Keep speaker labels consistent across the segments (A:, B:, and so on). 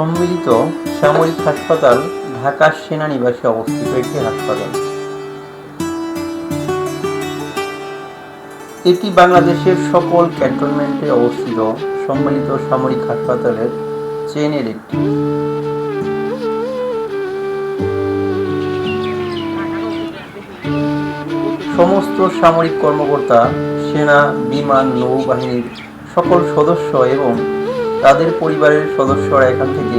A: সম্মিলিত সামরিক হাসপাতাল ঢাকা সেনানিবাসে অবস্থিত একটি হাসপাতাল। এটি বাংলাদেশের সকল ক্যান্টনমেন্টে অবস্থিত সম্মিলিত সামরিক হাসপাতালের চেনের একটি। সমস্ত সামরিক কর্মকর্তা, সেনা, বিমান, নৌবাহিনীর সকল সদস্য এবং তাদের পরিবারের সদস্যরা এখান থেকে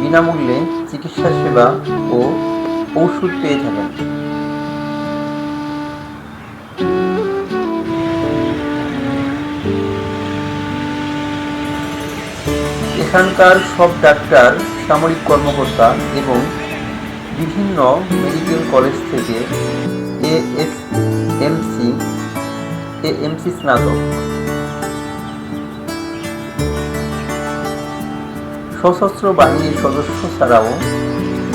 A: বিনামূল্যে চিকিৎসা সেবা ও ঔষধ পেয়ে থাকেন। এখানকার সব ডাক্তার, সামরিক কর্মকর্তা এবং বিভিন্ন মেডিকেল কলেজ থেকে এএস এমসি এএমসি স্নাতক। সশস্ত্র বাহিনীর সদস্য ছাড়াও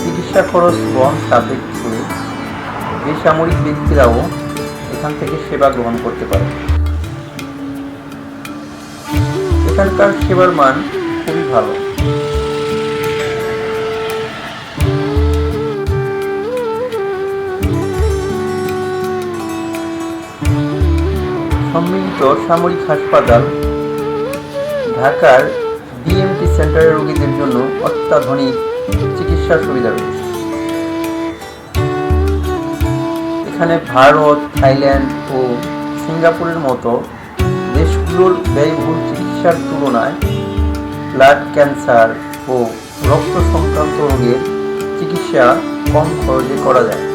A: চিকিৎসা খরচ বহন সাপেক্ষে বেসামরিক ব্যক্তিরাও এখান থেকে সেবা গ্রহণ করতে পারে। এখানকার সেবার মান খুবই ভালো। সম্মিলিত সামরিক হাসপাতাল ঢাকার ডিএমটি সেন্টারের রোগীদের জন্য অত্যাধুনিক চিকিৎসা সুবিধা রয়েছে। এখানে ভারত, থাইল্যান্ড ও সিঙ্গাপুরের মতো দেশগুলোর ব্যয়বহুল চিকিৎসার তুলনায় ব্লাড ক্যান্সার ও রক্ত সংক্রান্ত রোগের চিকিৎসা কম খরচে করা যায়।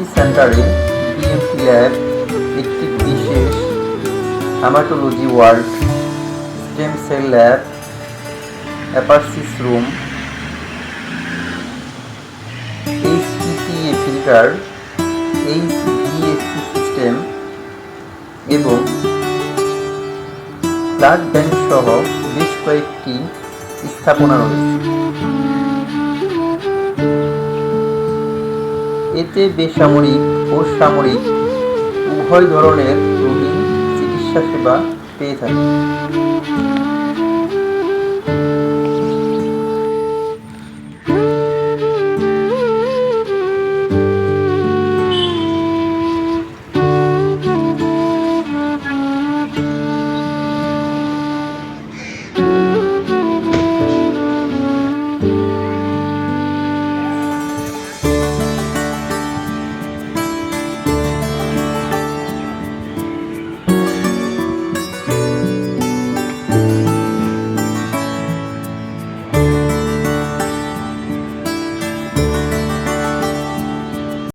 A: বিএমটি সেন্টারে বিএমটি ল্যাব একটি বিশেষ haematology ward stem cell lab, apheresis room HTTA filter HDAC system এবং ব্লাড ব্যাংক সহ বেশ কয়েকটি স্থাপনা রয়েছে। এতে বেসামরিক ও সামরিক উভয় ধরনের রোগী চিকিৎসা সেবা পেয়ে থাকে।